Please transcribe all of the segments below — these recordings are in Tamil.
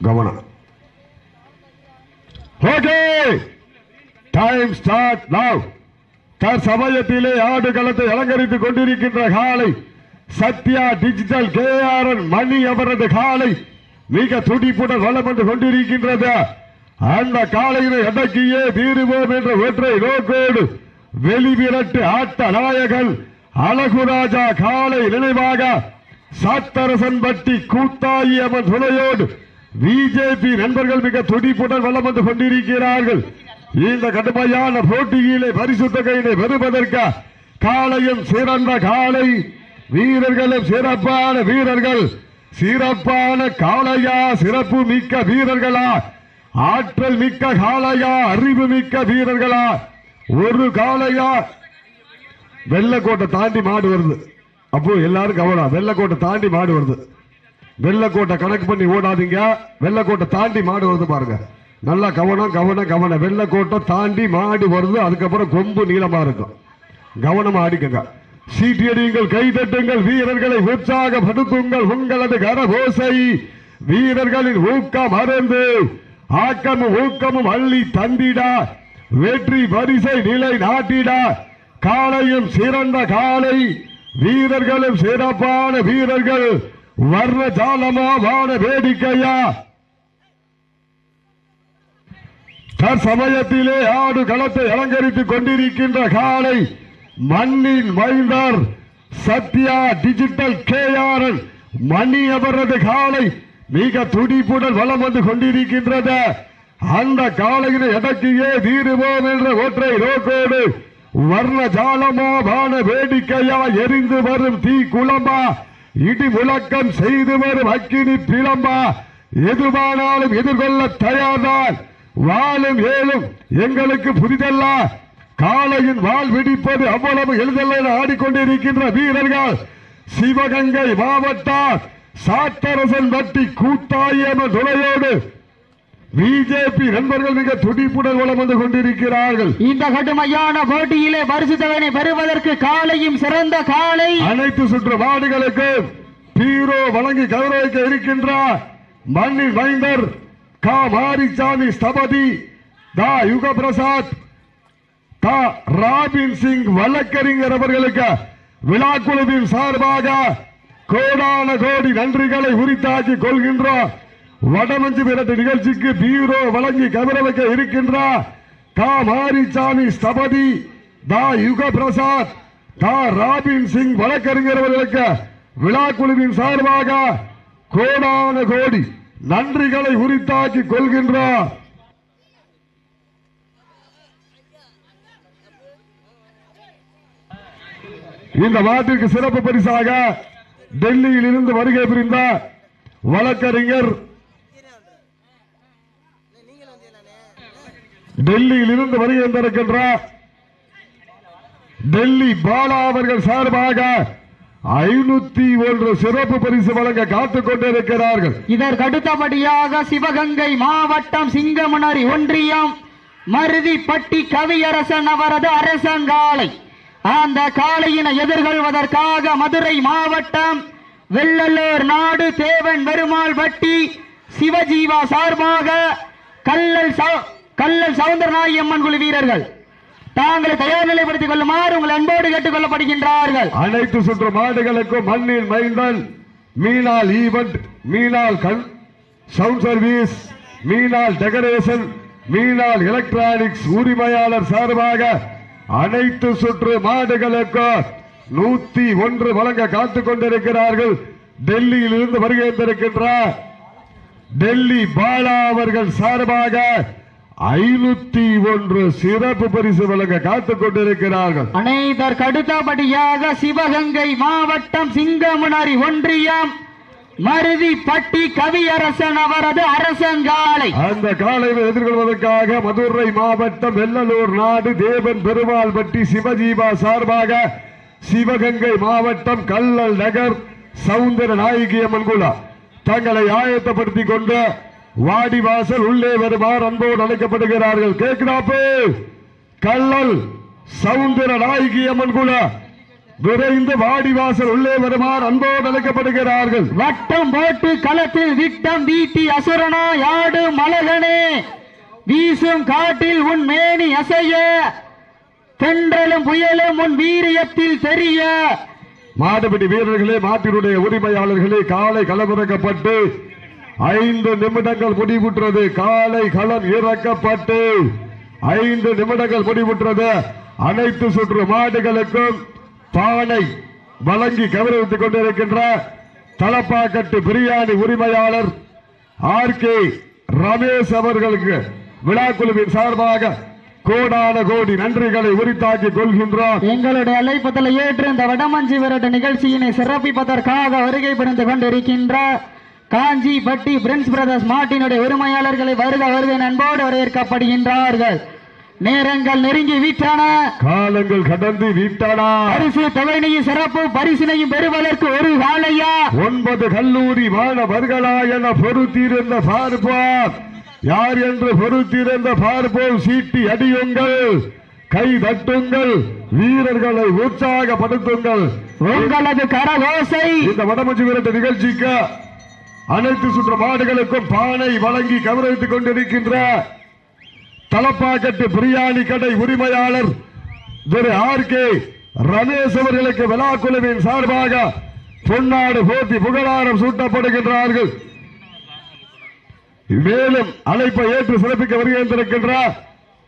கவனம் ஓகே! டைம் ஸ்டார்ட் நவ் தற்சமயத்திலே ஆடு களத்தை அலங்கரித்துக் கொண்டிருக்கின்ற காலை சத்யா டிஜிட்டல் கேஆர்என் மணி அவரது காலை மிக துடிப்புடன் வளம் வந்து கொண்டிருக்கின்றது. அந்த காலையினை அடக்கியே தீருவோம் என்ற ஒற்றை நோக்கோடு வெளிவிரட்டு ஆட்ட நாயகன் அழகுராஜா காலை நினைவாக சாத்தரசன்பட்டி கூத்தாயி அவன் துணையோடு பிஜேபி நண்பர்கள் மிக துடிப்புடன் வளம் வந்து கொண்டிருக்கிறார்கள். இந்த கடுமையான போட்டியிலே பரிசுத்த கையினை பெறுவதற்கு? காலையும் சிறந்த காலை வீரர்களும் சிறப்பான வீரர்கள். சிறப்பான காளையா? சிறப்பு மிக்க வீரர்களா? ஆற்றல் மிக்க காளையா? அறிவு மிக்க வீரர்களா? ஒரு காளையா? வெள்ளக்கோட்டை தாண்டி மாடு வருது. அப்போ எல்லாரும் கவனம் வெள்ளக்கோட்டை தாண்டி மாடு வருது. வெள்ளக்கோட்டை கணக்கு பண்ணி ஓடாதீங்க. வெள்ளக்கோட்டை தாண்டி மாடு வருது பாருங்க. நல்லா கவனம் கவனம் கவனம். வெள்ளக்கோட்டை தாண்டி மாடு வருது. அதுக்கப்புறம் கொம்பு நீளமா இருக்கும். கவனமா அடிக்குங்க சீட்டியடியுங்கள் கைதட்டுங்கள் வீரர்களை உற்சாகப்படுத்துங்கள். உங்களது கரகோசை வீரர்களின் ஊக்கம் அறந்து ஆக்கமும் ஊக்கமும் அள்ளி தந்திடா. வெற்றி பரிசை நிலை நாட்டிடா. காலையும் சிறந்த காலை. வீரர்களும் சிறப்பான வீரர்கள். வர்ற ஜாலமா வாட வேடிக்கையா? தற்சமயத்திலே ஆடு களத்தை அலங்கரித்துக் கொண்டிருக்கின்ற காலை மண்ணின் மைந்தர் சத்யா டிஜிட்டல் கேஆர்என் மணி அவரது காலை மிக துடிப்புடன் வலம் வந்து கொண்டிருக்கின்றது. அந்த காலையினை எடக்கியே தீருவோம் என்ற ஒற்றை நோக்கோடு வர்ண ஜாலமா வான வேடிக்கையா எரிந்து வரும் தீ குளமா இடி முழக்கம் செய்து வரும் அக்கினி பிளம்பா எதுவானாலும் எதிர்கொள்ள தயார்தான். வாழும் ஏழும் எங்களுக்கு புரிதல்ல காலையின் வாழ் வெடிப்பது அவ்வளவு எளிதல்ல என ஆடிக்கொண்டிருக்கின்ற வீரர்கள். சிவகங்கை மாவட்டம் சாத்தரசன் வட்டி கூட்டாயம துணையோடு பிஜேபி நண்பர்கள் மிக துடிப்புடன் வளம் வந்து கொண்டிருக்கிறார்கள். இந்த கடுமையான போட்டியிலே பரிசுத்தவனை பெறுவதற்கு காலையும் சிறந்த காலை. அனைத்து சுற்று பீரோ வழங்கி கௌரவிக்க இருக்கின்ற மண்ணின் மைந்தர் கா. மாரிசாமி ஸ்தபதி தா. யுக பிரசாத் தா. ராபின் சிங் வழக்கறிஞர் அவர்களுக்கு விழாக்குழுவின் சார்பாக கோடான கோடி நன்றிகளை உரித்தாக்கி கொள்கின்றோம். வடமஞ்சு விரட்டு நிகழ்ச்சிக்கு பீரோ வழங்கி கௌரவிக்க இருக்கின்ற கா மாரிசாமி ஸ்தபதி தா யுக பிரசாத் தா ராபின் சிங் வழக்கறிஞர் அவர்களுக்கு விழாக்குழுவின் சார்பாக கோடான கோடி நன்றிகளை உரித்தாக்கி கொள்கின்றார் இந்த மாட்டிற்கு சிறப்பு பரிசாக டெல்லியில் இருந்து வருகை புரிந்த வழக்கறிஞர் டெல்லியில் இருந்து வருகை டெல்லி பாலா அவர்கள் சார்பாக ஐநூத்தி ஒன்று சிறப்பு பரிசு வழங்க காத்துக் கொண்டிருக்கிறார்கள். இதற்கு அடுத்தபடியாக சிவகங்கை மாவட்டம் சிங்கமணரி ஒன்றியம் மருதிப்பட்டி கவியரசன் அவரது அரசங்காலை அந்த காளையினை எதிர்கொள்வதற்காக மதுரை மாவட்டம் வெள்ளலூர் நாடு தேவன் பெருமாள் பட்டி சிவஜீவா சார்பாக கல்லல் கல்லல் சவுந்தரநாயகி அம்மன் குழு வீரர்கள் தாங்களை தயார் நிலைப்படுத்திக் கொள்ளுமாறு உங்கள் அன்போடு கேட்டுக் கொள்ளப்படுகின்றார்கள் அனைத்து சுற்று மாடுகளுக்கும் மண்ணின் மைந்தன் மீனால் ஈவெண்ட் மீனால் கண் sound service Meenal decoration Meenal electronics உரிமையாளர் சார்பாக அனைத்து சுற்று மாடுகளுக்கும் நூத்தி ஒன்று வழங்க காத்துக் கொண்டிருக்கிறார்கள். டெல்லியில் இருந்து வருகை டெல்லி பாலா அவர்கள் சார்பாக ஐநூத்தி ஒன்று சிறப்பு பரிசு வழங்க காத்துக் கொண்டிருக்கிறார்கள். அனைதற்கு அடுத்தபடியாக சிவகங்கை மாவட்டம் சிங்கமுனரி ஒன்றியம் மருதிப்பட்டி கவியரசன் அவரது அரசங்காலை. அந்த காலையை எதிர்கொள்வதற்காக மதுரை மாவட்டம் வெள்ளலூர் நாடு தேவன் பெருமாள் பட்டி சிவஜீவா சார்பாக சிவகங்கை மாவட்டம் கல்லல் நகர் சவுந்தர நாயகி அம்மன் குழா தங்களை ஆயத்தப்படுத்திக் கொண்டு வாடிவாசல் உள்ளே வருமாறு அன்போடு அழைக்கப்படுகிறார்கள். கேட்கிறாப்பு? கல்லல் சவுந்தர நாயகி அம்மன் குழா விரைந்து வாடிவாசல் உள்ளே வருமாறு அன்போடு அழைக்கப்படுகிறார்கள். வட்டம் போட்டு களத்தில் விட்டம் வீட்டி அசுரனா யாடு மலகனே. வீசும் காட்டில் உன் மேனி அசைய. தென்றலும் புயலும் உன் வீரியத்தில் தெரிய. மாடுபிடி வீரர்களே மாட்டினுடைய உரிமையாளர்களே காலை களமிறக்கப்பட்டு ஐந்து நிமிடங்கள் முடிவுற்றது. காலை களம் இறக்கப்பட்டு ஐந்து நிமிடங்கள் முடிவுற்றது. அனைத்து சுற்று மாடுகளுக்கும் பானை வழங்கி கௌரவித்துக் கொண்டிருக்கின்ற தலப்பாக்கட்டு பிரியாணி உரிமையாளர் ஆர் கே ரமேஷ் அவர்களுக்கு விழாக்குழுவின் சார்பாக கோடான கோடி நன்றிகளை உரித்தாக்கிக் கொள்கின்றோம். எங்களுடைய அழைப்பதில் ஏற்று இந்த வடமஞ்சி விரட்டு நிகழ்ச்சியினை சிறப்பிப்பதற்காக வருகை புரிந்து கொண்டிருக்கின்ற காஞ்சி பட்டி பிரின்ஸ் பிரதர்ஸ் மாட்டினுடைய உரிமையாளர்களை வருக வருக நண்போடு வரவேற்கப்படுகின்றார்கள். நேரங்கள் நெருங்கி விட்டன காலங்கள் கடந்து விட்டனா பரிசு தொகையினையும் சிறப்பு பரிசினையும் பெறுவதற்கு ஒரு காலையா? ஒன்பது கல்லூரி மாணவர்களா என பொறுத்திருந்த பார்ப்போம். யார் என்று பொறுத்திருந்த பார்ப்போம். சீட்டி அடியுங்கள் கை தட்டுங்கள் வீரர்களை உற்சாகப்படுத்துங்கள். உங்களது கரகோசை இந்த வடமஞ்சி விரட்டு நிகழ்ச்சிக்கு அனைத்து சுற்று மாடுகளுக்கும் பானை வழங்கி கௌரவித்துக் கொண்டிருக்கின்ற தலப்பாக்கட்டு பிரியாணி கடை உரிமையாளர் திரு ஆர் கே ரமேஷ் அவர்களுக்கு விழாக்குழுவின் சார்பாக பொன்னாடு போட்டி புகழாரம் சூட்டப்படுகின்றார்கள். மேலும் அழைப்பை ஏற்று சிறப்பிக்க வருகின்றிருக்கின்ற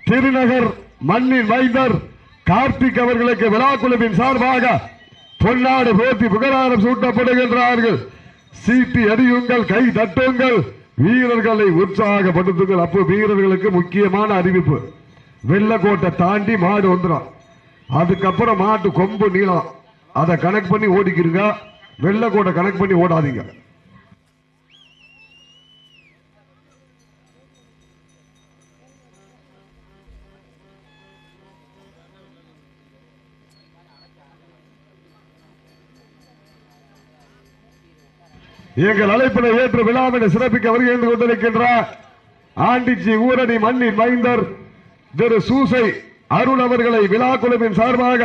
திருநகர் மண்ணின் மைந்தர் கார்த்திக் அவர்களுக்கு விழாக்குழுவின் சார்பாக பொன்னாடு போட்டி புகழாரம் சூட்டப்படுகின்றார்கள். சீட்டி அடியுங்கள் கை தட்டுங்கள். வீரர்களை உற்சாகப்படுத்துங்கள். அப்போ வீரர்களுக்கு முக்கியமான அறிவிப்பு. வெள்ளக்கோட்டை தாண்டி மாடு வந்துடும். அதுக்கப்புறம் மாட்டு கொம்பு நீளம். அதை கனெக்ட் பண்ணி ஓடிக்கிறீங்க வெள்ளக்கோட்டை கனெக்ட் பண்ணி ஓடாதீங்க. எங்கள் அழைப்பினை ஏற்று விழாவினை சிறப்பிக்க வருகின்ற கொண்டிருக்கின்ற ஆண்டிச்சி ஊரணி மண்ணின் மைந்தர் திரு சூசை அருள் அவர்களை விழா குழுவின் சார்பாக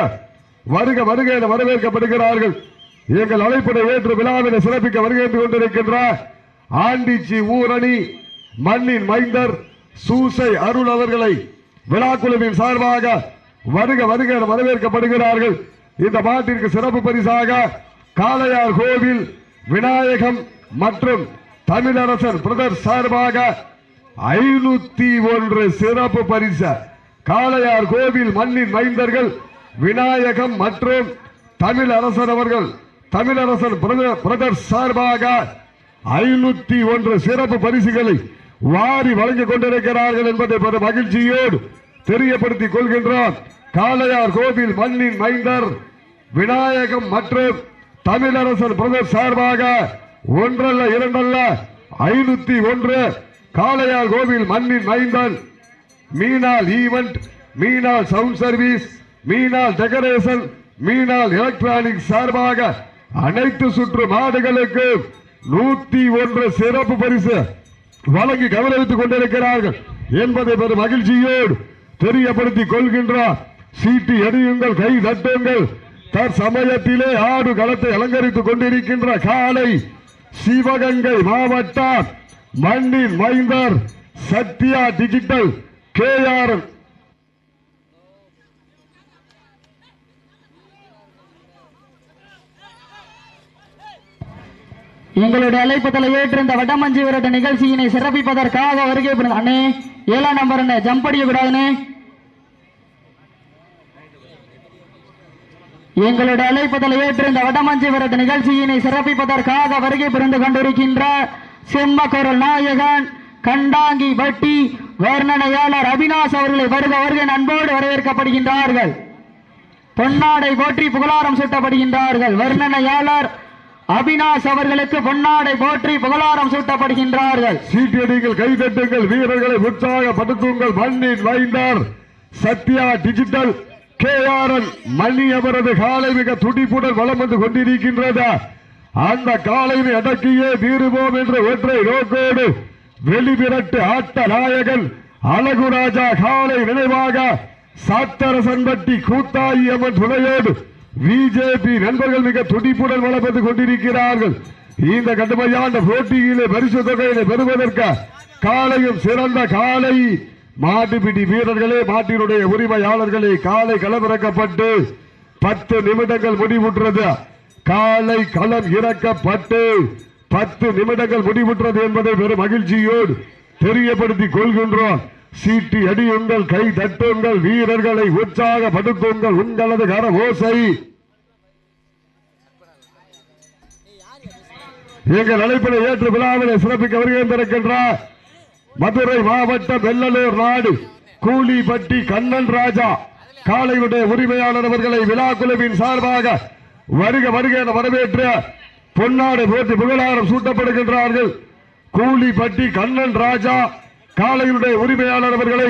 வருக வருக என வரவேற்கப்படுகிறார்கள். எங்கள் அழைப்பினை ஏற்று விழாவினை சிறப்பிக்க வருகின்ற கொண்டிருக்கின்ற ஆண்டிச்சி ஊரணி மண்ணின் மைந்தர் சூசை அருள் அவர்களை விழா குழுவின் சார்பாக வருக வருக என வரவேற்கப்படுகிறார்கள். இந்த மாட்டிற்கு சிறப்பு பரிசாக காளையார் கோவில் விநாயகம் மற்றும் தமிழரசன் பிரதர் சார்பாக ஐநூத்தி ஒன்று சிறப்பு பரிசு காளையார் கோவில் மண்ணின் மைந்தர்கள் விநாயகம் மற்றும் தமிழரசன் அவர்கள் தமிழரசன் பிரதர் பிரதர் சார்பாக ஐநூத்தி ஒன்று சிறப்பு பரிசுகளை வாரி வழங்கிக் கொண்டிருக்கிறார்கள் என்பதை பெரும் மகிழ்ச்சியோடு தெரியப்படுத்திக் கொள்கின்றான் காளையார் கோவில் மண்ணின் மைந்தர் விநாயகம் மற்றும் தமிழரசன் பிரதர் சார்பாக ஒன்றல்ல இரண்டல்ல ஐநூத்தி ஒன்று காளையார் கோவில் மண்ணின் மைந்தன் Meenal event Meenal sound service Meenal decoration Meenal electronic சார்பாக அனைத்து சுற்று மாடுகளுக்கு நூத்தி ஒன்று சிறப்பு பரிசு வழங்கி கௌரவித்துக் கொண்டிருக்கிறார்கள் என்பதை பெரும் மகிழ்ச்சியோடு தெரியப்படுத்திக் கொள்கின்றார் சீட்டு எறியுங்கள் கை தட்டுங்கள் தற்சமயத்திலே ஆடு களத்தை அலங்கரித்துக் கொண்டிருக்கின்ற காலை சிவகங்கை மாவட்டம் மண்ணின் மைந்தர் சத்யா டிஜிட்டல் கேஆர். எங்களுடைய அழைப்பத்தில் ஏற்றிருந்த வடமஞ்சி விரட்டு நிகழ்ச்சியினை சிறப்பிப்பதற்காக வருகை அண்ணே ஏழாம் நம்பர் அண்ணே விடாதுன்னு எங்களுடைய அழைப்பதில் ஏற்றிருந்த வடமஞ்சிபுரத்து நிகழ்ச்சியினை சிறப்பிப்பதற்காக வருகை புரிந்து கொண்டிருக்கின்ற செம்மக்குரல் நாயகன் கண்டாங்கி பட்டி வர்ணனையாளர் அபினாஷ் அவர்களை வருக வருக அன்போடு வரவேற்கப்படுகின்றார்கள். பொன்னாடை போற்றி புகழாரம் சூட்டப்படுகின்றார்கள். வர்ணனையாளர் அபினாஷ் அவர்களுக்கு பொன்னாடை போற்றி புகழாரம் சூட்டப்படுகின்றார்கள். சீட்டடிகள் கைதட்டுங்கள் வீரர்களை உற்சாகப்படுத்துங்கள். மண்ணின் மைந்தார் சத்யா டிஜிட்டல் கேஆர்என் மணி அவரது காலை மிக துடிப்புடன் வளம் வந்து கொண்டிருக்கின்றது? அந்த காலையில் அடக்கியே தீருவோம் என்ற ஒற்றை நோக்கோடு வெளிவிரட்டு ஆட்ட நாயகன் அழகுராஜா காலை நினைவாக சாத்தரசன்பட்டி கூத்தாயி அம்மன் துணையோடு பிஜேபி நண்பர்கள் மிக துடிப்புடன் வளர்ந்து கொண்டிருக்கிறார்கள். இந்த கடுமையான போட்டியிலே பரிசு தொகையினை பெறுவதற்கு காலையும் சிறந்த காலை மாட்டுப்பிடி வீரர்களே மாட்டினுடைய உரிமையாளர்களே காலை களமிறக்கப்பட்டு பத்து நிமிடங்கள் முடிவுற்றது. காலை களம் இறக்கப்பட்டு பத்து நிமிடங்கள் முடிவுற்றது என்பதை பெரும் மகிழ்ச்சியோடு தெரியப்படுத்திக் கொள்கின்றோம். சீட்டி அடியுங்கள் கை தட்டுங்கள் வீரர்களை உற்சாகப்படுத்துங்கள் உங்களது கர ஓசை. எங்கள் அழைப்பினை ஏற்று விழாவினை சிறப்பிக்க வருகின்றிருக்கின்றார் மதுரை மாவட்டம் வெள்ளலூர் நாடு கூலிப்பட்டி கண்ணன் ராஜா காலையுடைய உரிமையாளர் அவர்களை விழா குழுவின் சார்பாக வருக வருக என வரவேற்று பொன்னாடு போட்டு புகழாரம் சூட்டப்படுகின்றார்கள். கூலிப்பட்டி கண்ணன் ராஜா காளையுடைய உரிமையாளர் அவர்களை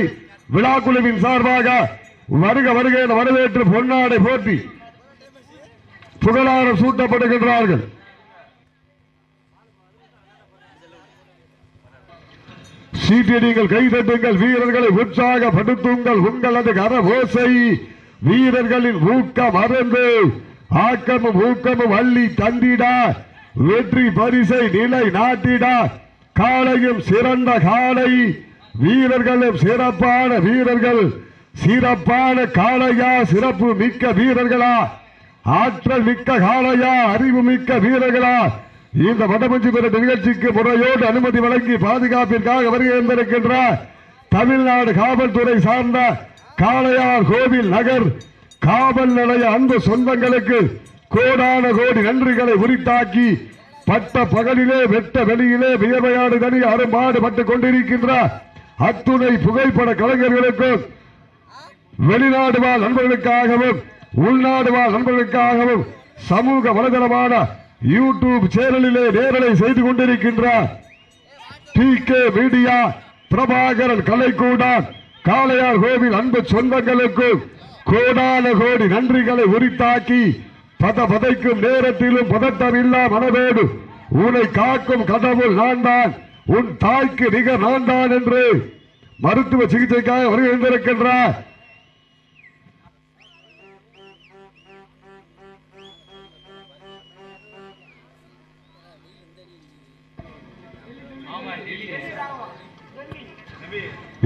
விழா குழுவின் சார்பாக வருக வருக என வரவேற்று பொன்னாடை போட்டி புகழாரம் சூட்டப்படுகின்றார்கள். சீட்டடிங்கள் கைதட்டுங்கள் வீரர்களை உற்சாகப்படுத்துங்கள். உங்களது கரபோசை வீரர்களின் ஊக்கம் அறந்து ஆக்கமும் ஊக்கமும் அள்ளி தந்திட. வெற்றி பரிசை நிலை நாட்டிட காளையும் சிறந்த காளை. வீரர்களும் சிறப்பான வீரர்கள். சிறப்பான காளையா சிறப்பு மிக்க வீரர்களா. ஆற்றல் மிக்க காளையா அறிவு மிக்க வீரர்களா. இந்த வடமஞ்சி பெற நிகழ்ச்சிக்கு முறையோடு அனுமதி வழங்கி பாதுகாப்பிற்காக வருகை வந்திருக்கின்ற தமிழ்நாடு காவல்துறை சார்ந்த காளையார் கோவில் நகர் காவல் நிலைய அன்பு சொந்தங்களுக்கு கோடான கோடி நன்றிகளை உரித்தாக்கி பட்ட பகலிலே வெட்ட வெளியிலே வியர்வையாடு தனி அரும்பாடுபட்டுக் கொண்டிருக்கின்ற அத்துணை புகைப்பட கலைஞர்களுக்கும் வெளிநாடு வாழ் நண்பர்களுக்காகவும் உள்நாடு வாழ் நண்பர்களுக்காகவும் சமூக வலைதளமான யூடியூப் சேனலிலே நேரலை செய்து கொண்டிருக்கின்றார். டி கே மீடியா பிரபாகரன் கலைக்கூடான் காளையார் கோவில் அன்பு சொந்தங்களுக்கு கோடான கோடி நன்றிகளை உரித்தாக்கி பத பதைக்கும் நேரத்திலும் பதட்டம் இல்லா மனதோடு உன்னை காக்கும் கடவுள் நான் தான் உன் தாய்க்கு நிகர் நான் தான் என்று மருத்துவ சிகிச்சைக்காக வருகின்றிருக்கின்ற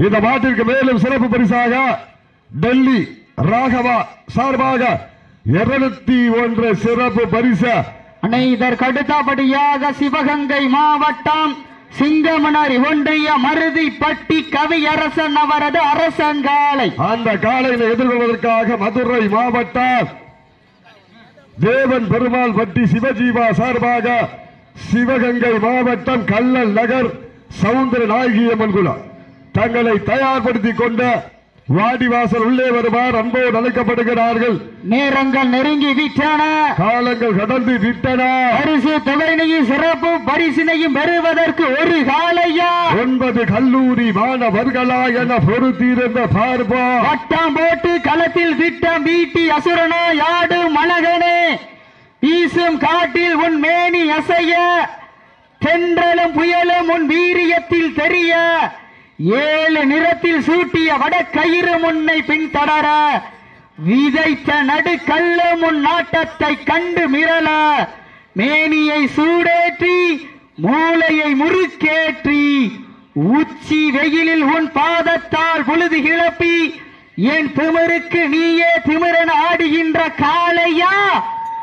இந்த மாட்டிற்கு மேலும் சிறப்பு பரிசாக டெல்லி ராகவா சார்பாக இருநூத்தி ஒன்று சிறப்பு பரிசு. இதற்கு அடுத்தபடியாக சிவகங்கை மாவட்டம் சிங்கமணரி ஒன்றிய மருதிப்பட்டி கவியரசன் அவரது அரசங்காலை. அந்த காலையில் எதிர்கொள்வதற்காக மதுரை மாவட்டம் தேவன் பெருமாள் பட்டி சிவஜீவா சார்பாக சிவகங்கை மாவட்டம் கல்லல் நகர் சவுந்தர நாயகியம்மன் குலம். தங்களை தயார்படுத்திக் கொண்ட வாடிவாசல் உள்ளே வருமாறு அன்போடு அழைக்கப்படுகிறார்கள். நேரங்கள் நெருங்கி விட்டன. காலங்கள் கடந்து விட்டன. பரிசு தொகையினையும் சிறப்பு பரிசினையும் பெறுவதற்கு ஒரு காலையா? ஒன்பது கல்லூரி மாணவர்களா என பொறுத்திருந்த பார்ப்போம் வட்டம் போட்டு களத்தில் திட்டம் வீட்டி அசுரனா யாடு மலகனே. வீசும் காட்டில் உன் மேனி அசைய. தென்றலும் புயலும் உன் வீரியத்தில் தெரிய. ஏழு நிறத்தில் சூட்டிய வட கயிறு முன்னை பின்தொடர விதைத்த நடுக்கல்லு முன் நாட்டத்தை கண்டு மிரள மேனியை சூடேற்றி மூளையை முறுக்கேற்றி உச்சி வெயிலில் உன் பாதத்தால் பொழுது கிளப்பி என் திமிருக்கு நீயே திமிரன் ஆடுகின்ற காளையா?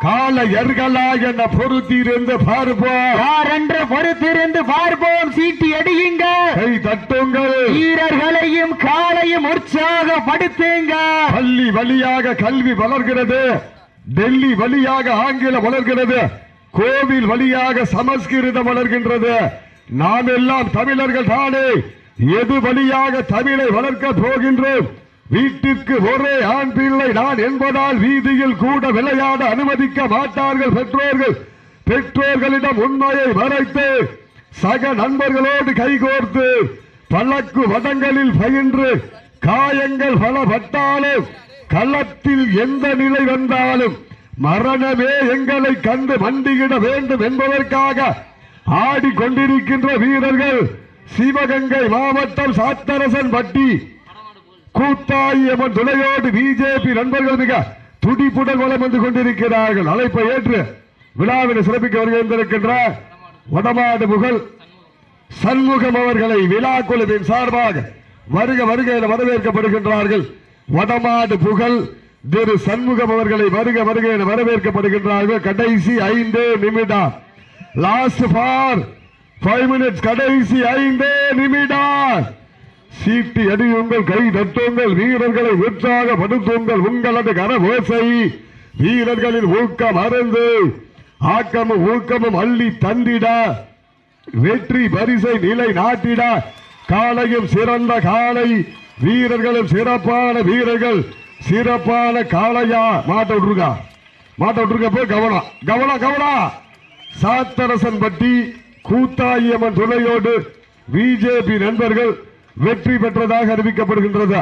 கால எர்களா என பொறுத்திருந்து பார்ப்போம். யார் என்று பொறுத்திருந்து பார்ப்போம்? சீட்டி அடியுங்க. கை தட்டுங்கள் வீரர்களையும் காளையும் உற்சாகப்படுத்துங்க பள்ளி வழியாக கல்வி வளர்கிறது. டெல்லி வழியாக ஆங்கிலம் வளர்கிறது. கோவில் வழியாக சமஸ்கிருதம் வளர்கின்றது. நாம் எல்லாம் தமிழர்கள் தானே. எது வழியாக தமிழை வளர்க்க போகின்றோம்? வீட்டிற்கு ஒரே ஆண் பிள்ளை நான் என்பதால் வீதியில் கூட விளையாட அனுமதிக்க மாட்டார்கள் பெற்றோர்கள். பெற்றோர்களிடம் உண்மையை மறைத்து சக நண்பர்களோடு கைகோர்த்து பழக்கு வடங்களில் பயின்று காயங்கள் பலப்பட்டாலும் களத்தில் எந்த நிலை வந்தாலும் மரணமே எங்களை கண்டு மண்டியிட வேண்டும் என்பதற்காக ஆடிக்கொண்டிருக்கின்ற வீரர்கள் சிவகங்கை மாவட்டம் சாத்தரசன் பட்டி கூட்டாய் எமன் துணையோடு பிஜேபி நண்பர்கள் மிக துடிப்புடன் வளம் வந்து கொண்டிருக்கிறார்கள். அழைப்பை ஏற்று விழாவினை சிறப்பிக்க வருகின்றிருக்கின்ற வடமாடு புகழ் சண்முகம் அவர்களை விழா குழுவின் சார்பாக வருக வருக என வரவேற்கப்படுகின்றார்கள். வடமாடு புகழ் திரு சண்முகம் அவர்களை வருக வருக என வரவேற்கப்படுகின்றார்கள். கடைசி ஐந்து நிமிடம். லாஸ்ட் ஃபார் ஃபைவ் மினிட்ஸ் கடைசி ஐந்து நிமிடம். சீட்டு அடியுங்கள் கை தட்டுங்கள் வீரர்களை உற்சாகப்படுத்துங்கள் உங்களது கனவோசை வீரர்களின் ஊக்கம் அருந்து ஆக்கமும் ஊக்கமும் அள்ளி தந்திட. வெற்றி பரிசை நிலை நாட்டிட. காலையும் சிறந்த காலை. வீரர்களும் சிறப்பான வீரர்கள். சிறப்பான காளையா மாட்ட விட்டுருக்கா மாட்ட விட்டுருக்க போய் கவனம் கவனம் கவனம் சாத்தரசன் பட்டி கூத்தாயம்மன் துணையோடு பிஜேபி நண்பர்கள் வெற்றி பெற்றதாக அறிவிக்கப்படுகின்றது?